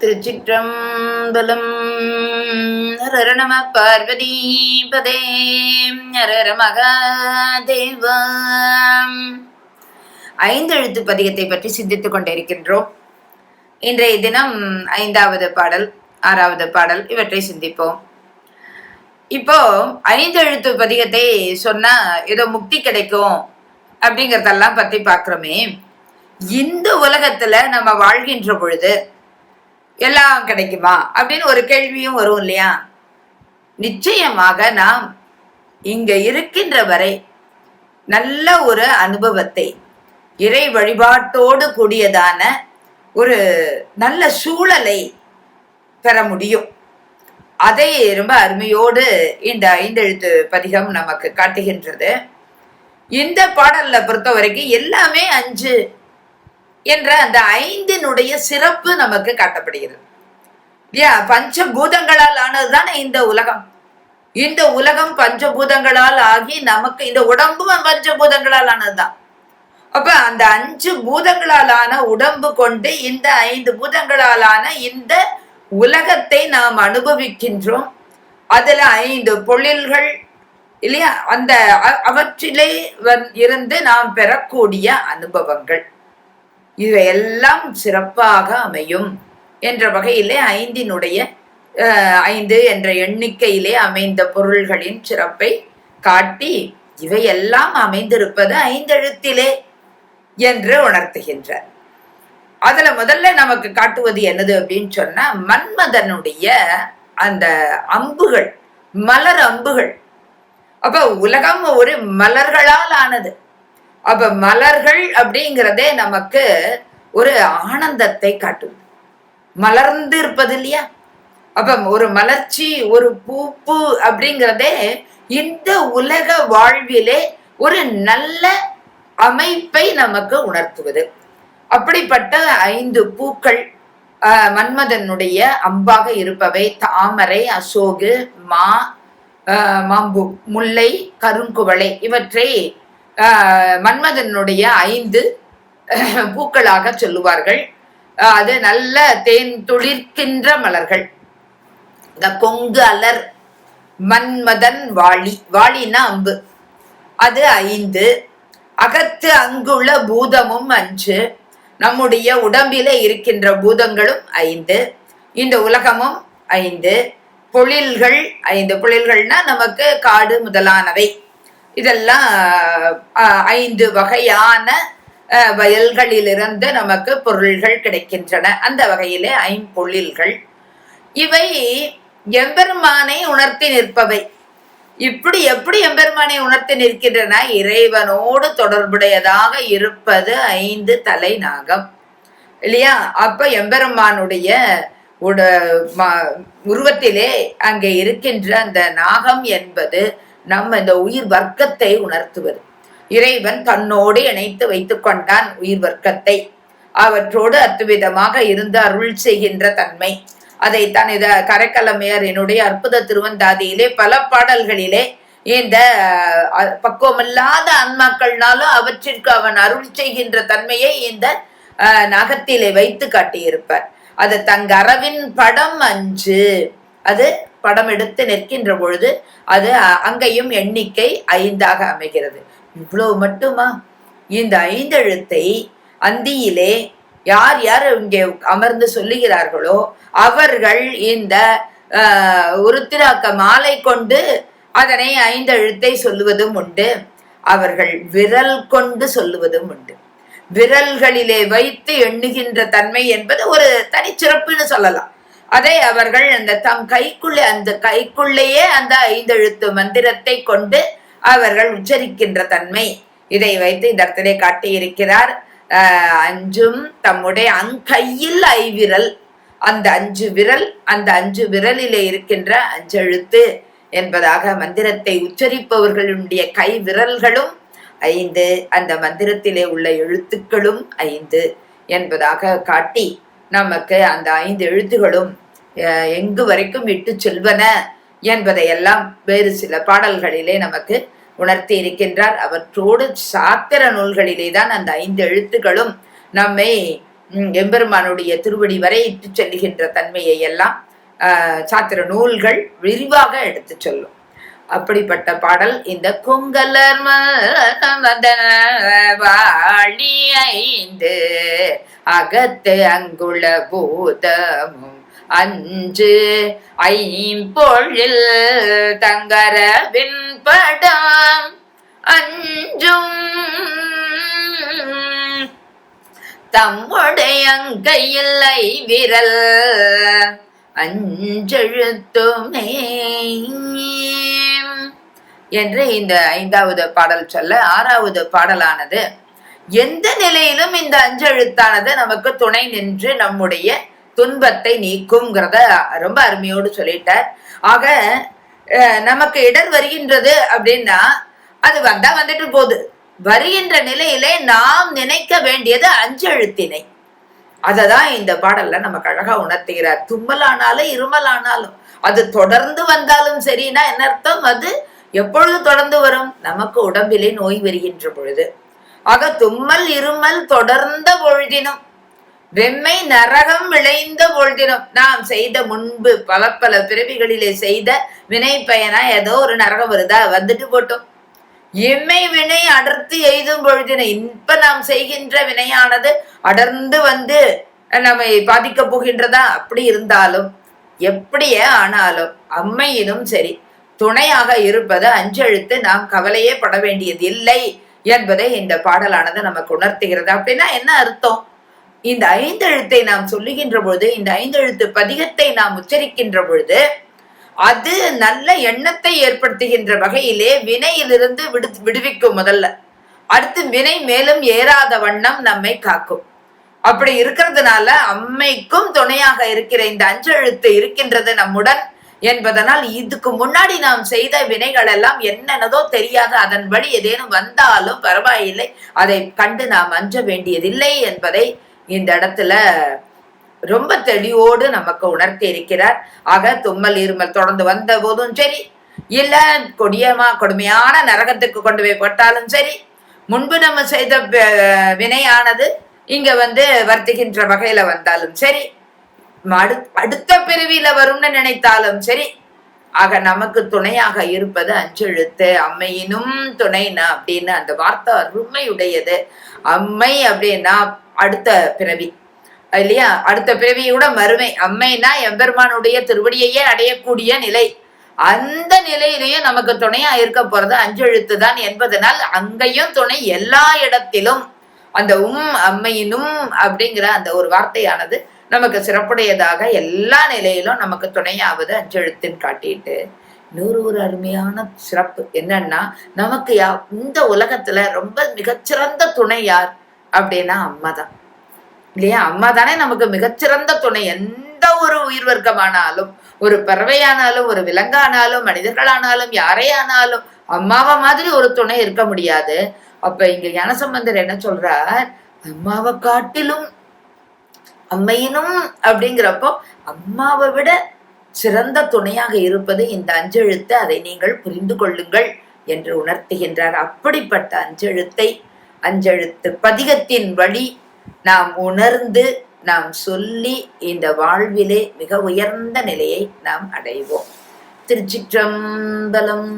திருச்சிற்றம்பலம். ஹர நம பார்வதீபதே ஹர மகாதேவா. ஐந்தெழுத்து பதிகத்தை பற்றி சிந்தித்துக் கொண்டிருக்கின்றோம். இன்றைய தினம் ஐந்தாவது பாடல் ஆறாவது பாடல் இவற்றை சிந்திப்போம். இப்போ ஐந்தெழுத்து பதிகத்தை சொன்னா ஏதோ முக்தி கிடைக்கும் அப்படிங்கறதெல்லாம் பத்தி பாக்குறோமே இந்த உலகத்துல நம்ம வாழ்கின்ற பொழுது எல்லாம் கிடைக்குமா? அப்படின்னு ஒரு கேள்வியும் வரும் இல்லையா? நிச்சயமாக நாம் இங்க இருக்கின்ற வரை நல்ல ஒரு அனுபவத்தை இறை வழிபாட்டோடு கூடியதான ஒரு நல்ல சூழலை பெற முடியும். அதை ரொம்ப அருமையோடு இந்த ஐந்தெழுத்து பதிகம் நமக்கு காட்டுகின்றது. இந்த பாடல்ல பொறுத்த வரைக்கும் எல்லாமே அஞ்சு என்ற அந்த ஐந்தினுடைய சிறப்பு நமக்கு காட்டப்படுகிறது. இல்லையா? பஞ்சபூதங்களால் ஆனதுதானே இந்த உலகம். இந்த உலகம் பஞ்சபூதங்களால் ஆகி நமக்கு இந்த உடம்பும் பஞ்சபூதங்களால் ஆனதுதான். அப்ப அந்த அஞ்சு பூதங்களாலான உடம்பு கொண்டு இந்த ஐந்து பூதங்களாலான இந்த உலகத்தை நாம் அனுபவிக்கின்றோம். அதுல ஐந்து பொழில்கள் இல்லையா? அந்த அவற்றிலே இருந்து நாம் பெறக்கூடிய அனுபவங்கள். இவையெல்லாம் சிறப்பாக அமையும் என்ற வகையிலே ஐந்தினுடைய ஐந்து என்ற எண்ணிக்கையிலே அமைந்த பொருள்களின் சிறப்பை காட்டி இவையெல்லாம் அமைந்திருப்பது ஐந்தெழுத்திலே என்று உணர்த்துகின்றார். அதுல முதல்ல நமக்கு காட்டுவது என்னது அப்படின்னு சொன்னா மன்மதனுடைய அந்த அம்புகள் மலர் அம்புகள். அப்ப உலகம் ஒரு மலர்களால் ஆனது. அப்ப மலர்கள் அப்படிங்கிறதே நமக்கு ஒரு ஆனந்தத்தை காட்டும். மலர்ந்து இருப்பது இல்லையா? அப்ப ஒரு மலர்ச்சி ஒரு பூப்பு அப்படிங்கிறதே இந்த உலக வாழ்விலே ஒரு நல்ல அமைப்பை நமக்கு உணர்த்துவது. அப்படிப்பட்ட ஐந்து பூக்கள் மன்மதனுடைய அம்பாக இருப்பவை தாமரை அசோகு மா மாம்பு முல்லை கருங்குவளை இவற்றை மன்மதனுடைய ஐந்து பூக்களாக சொல்லுவார்கள். அது நல்ல தேன் துளிர்க்கின்ற மலர்கள். இந்த கொங்கு அலர் மன்மதன் வாளி வாளினா அம்பு. அது ஐந்து. அகத்து அங்குள்ள பூதமும் அஞ்சு. நம்முடைய உடம்பில இருக்கின்ற பூதங்களும் ஐந்து. இந்த உலகமும் ஐந்து. பொழில்கள் ஐந்து. பொழில்கள்னா நமக்கு காடு முதலானவை. இதெல்லாம் ஐந்து வகையான வயல்களிலிருந்து நமக்கு பொருள்கள் கிடைக்கின்றன. அந்த வகையிலே ஐம்பொழில்கள். இவை எம்பெருமானை உணர்த்தி நிற்பவை. இப்படி எப்படி எம்பெருமானை உணர்த்தி நிற்கின்றன? இறைவனோடு தொடர்புடையதாக இருப்பது ஐந்து தலை நாகம் இல்லையா? அப்ப எம்பெருமானுடைய உட உருவத்திலே அங்கே இருக்கின்ற அந்த நாகம் என்பது நம்ம இந்த உயிர் வர்க்கத்தை உணர்த்துவது. இறைவன் தன்னோடு இணைத்து வைத்துக் கொண்டான் உயிர் வர்க்கத்தை. அவற்றோடு அத்துவிதமாக இருந்து அருள் செய்கின்ற தன்மை. அதைத்தான் இத கரைக்கலமையர் என்னுடைய அற்புத திருவந்தாதியிலே பல பாடல்களிலே இந்த பக்குவமில்லாத ஆன்மாக்கள்னாலும் அவற்றிற்கு அவன் அருள் செய்கின்ற தன்மையை இந்த நகத்திலே வைத்து காட்டியிருப்பார். அது தங்கரவின் படம் அஞ்சு அது படம் எடுத்து நிற்கின்ற பொழுது அது அங்கேயும் எண்ணிக்கை ஐந்தாக அமைகிறது. இவ்வளவு மட்டுமா? இந்த ஐந்தெழுத்தை அந்தியிலே யார் யார் இங்கே அமர்ந்து சொல்லுகிறார்களோ அவர்கள் இந்த உருத்திராக்க மாலை கொண்டு அதனை ஐந்தெழுத்தை சொல்லுவதும் உண்டு. அவர்கள் விரல் கொண்டு சொல்லுவதும் உண்டு. விரல்களிலே வைத்து எண்ணுகின்ற தன்மை என்பது ஒரு தனிச்சிறப்புன்னு சொல்லலாம். அதை அவர்கள் அந்த தம் கைக்குள்ளே அந்த கைக்குள்ளேயே அந்த ஐந்தெழுத்து மந்திரத்தை கொண்டு அவர்கள் உச்சரிக்கின்ற தன்மை. இதை வைத்து இந்த இடத்திலே காட்டியிருக்கிறார் அஞ்சும் தம்முடைய அங்கையில் ஐவிரல். அந்த அஞ்சு விரல் அந்த அஞ்சு விரலிலே இருக்கின்ற அஞ்செழுத்து என்பதாக மந்திரத்தை உச்சரிப்பவர்களுடைய கை விரல்களும் ஐந்து அந்த மந்திரத்திலே உள்ள எழுத்துக்களும் ஐந்து என்பதாக காட்டி நமக்கு அந்த ஐந்து எழுத்துகளும் எங்கு வரைக்கும் இட்டு செல்வன என்பதையெல்லாம் வேறு சில பாடல்களிலே நமக்கு உணர்த்தி இருக்கின்றார். அவற்றோடு சாத்திர நூல்களிலே தான் அந்த ஐந்து எழுத்துக்களும் நம்மை எம்பெருமானுடைய திருவடி வரை இட்டு செல்கின்ற தன்மையை எல்லாம் சாத்திர நூல்கள் விரிவாக எடுத்து சொல்லும். அப்படிப்பட்ட பாடல் இந்த கொங்கலர் வாழி ஐந்து அகத்து அங்குள்ள பூதமும் அஞ்சு ஐம்பொழில் தங்கர வெண்படம் அஞ்சும். தம்முடைய கையில்லை விரல் அஞ்செழுத்துமே. என்று இந்த ஐந்தாவது பாடல் சொல்ல ஆறாவது பாடலானது எந்த நிலையிலும் இந்த அஞ்செழுத்தானது நமக்கு துணை நின்று நம்முடைய துன்பத்தை நீக்கும்ங்கிறத ரொம்ப அருமையோடு சொல்லிட்டார். ஆக நமக்கு இடர் வருகின்றது அப்படின்னா அது வந்தா வந்துட்டு போகுது. வருகின்ற நிலையிலே நாம் நினைக்க வேண்டியது அஞ்செழுத்தினை. அததான் இந்த பாடல்ல நமக்கு அழகா உணர்த்துகிறார். தும்மலானாலும் இருமலானாலும் அது தொடர்ந்து வந்தாலும் சரின்னா என்ன அர்த்தம்? அது எப்பொழுது தொடர்ந்து வரும்? நமக்கு உடம்பிலே நோய் வருகின்ற பொழுது. ஆக தும்மல் இருமல் தொடர்ந்த பொழுதினும் வெம்மை நரகம் விளைந்த பொழுதினும் நாம் செய்த முன்பு பல பல பிறவிகளிலே செய்த வினை பயனா ஏதோ ஒரு நரகம் வருதா? வந்துட்டு போட்டோம். இம்மை வினை அடர்த்து எய்தும் பொழுதினை இப்ப நாம் செய்கின்ற வினையானது அடர்ந்து வந்து நம்மை பாதிக்க போகின்றதா? அப்படி இருந்தாலும் எப்படியே ஆனாலும் அம்மையிலும் சரி துணையாக இருப்பது அஞ்செழுத்து நாம் கவலையே பட வேண்டியது இல்லை என்பதை இந்த பாடலானது நமக்கு உணர்த்துகிறது. அப்படின்னா என்ன அர்த்தம்? இந்த ஐந்தெழுத்தை நாம் சொல்லுகின்ற பொழுது இந்த ஐந்தெழுத்து பதிகத்தை நாம் உச்சரிக்கின்ற பொழுது அது நல்ல எண்ணத்தை ஏற்படுத்துகின்ற வகையிலே வினையிலிருந்து விடு விடுவிக்கும் முதல்ல. அடுத்து வினை மேலும் ஏறாத வண்ணம் நம்மை காக்கும். அப்படி இருக்கிறதுனால அம்மைக்கும் துணையாக இருக்கிற இந்த அஞ்செழுத்து இருக்கின்றது நம்முடன். என்பதனால் இதுக்கு முன்னாடி நாம் செய்த வினைகள் எல்லாம் என்னென்னதோ தெரியாது அதன்படி ஏதேனும் வந்தாலும் பரவாயில்லை. அதை கண்டு நாம் அஞ்ச வேண்டியதில்லை என்பதை இந்த இடத்துல ரொம்ப தெளிவோடு நமக்கு உணர்த்தி இருக்கிறார். ஆக தும்மல் இருமல் தொடர்ந்து வந்த போதும் சரி இல்ல கொடியமா கொடுமையான நரகத்துக்கு கொண்டு போய் போட்டாலும் சரி முன்பு நம்ம செய்த வினையானது இங்க வந்து வர்த்திக்கின்ற வகையில வந்தாலும் சரி அடுத்த பிறவியில வரும்னு நினைத்தாலும் சரி ஆக நமக்கு துணையாக இருப்பது அஞ்செழுத்து. அம்மையினும் துணைனா அப்படின்னு அந்த வார்த்தை அருமையுடையது. அம்மை அப்படின்னா அடுத்த பிறவி இல்லையா? அடுத்த பிறவியோட மறுமை. அம்மைனா எம்பெருமானுடைய திருவடியையே அடையக்கூடிய நிலை. அந்த நிலையிலையும் நமக்கு துணையா இருக்க போறது அஞ்செழுத்து தான் என்பதனால் அங்கேயும் துணை எல்லா இடத்திலும். அந்த உம் அம்மையினும் அப்படிங்கிற அந்த ஒரு வார்த்தையானது நமக்கு சிறப்புடையதாக எல்லா நிலையிலும் நமக்கு துணையாவது அஞ்செழுத்துன்னு காட்டிட்டு. இன்னொரு ஒரு அருமையான சிறப்பு என்னன்னா நமக்கு யா இந்த உலகத்துல ரொம்ப மிகச்சிறந்த துணை யார்? அப்படின்னா அம்மா தான் இல்லையா? அம்மா தானே நமக்கு மிகச்சிறந்த துணை. எந்த ஒரு உயிர் வர்க்கமானாலும் ஒரு பறவையானாலும் ஒரு விலங்கானாலும் மனிதர்களானாலும் யாரே ஆனாலும் அம்மாவை மாதிரி ஒரு துணை இருக்க முடியாது. அப்ப இங்க ஞானசம்பந்தர் என்ன சொல்றார்? அம்மாவை காட்டிலும் அம்மையினும் அப்படிங்கிறப்போ அம்மாவை விட சிறந்த துணையாக இருப்பது இந்த அஞ்செழுத்து. அதை நீங்கள் புரிந்து கொள்ளுங்கள் என்று உணர்த்துகின்றார். அப்படிப்பட்ட அஞ்செழுத்தை அஞ்செழுத்து பதிகத்தின் வழி நாம் உணர்ந்து நாம் சொல்லி இந்த வாழ்விலே மிக உயர்ந்த நிலையை நாம் அடைவோம். திருச்சிற்றம்பலம்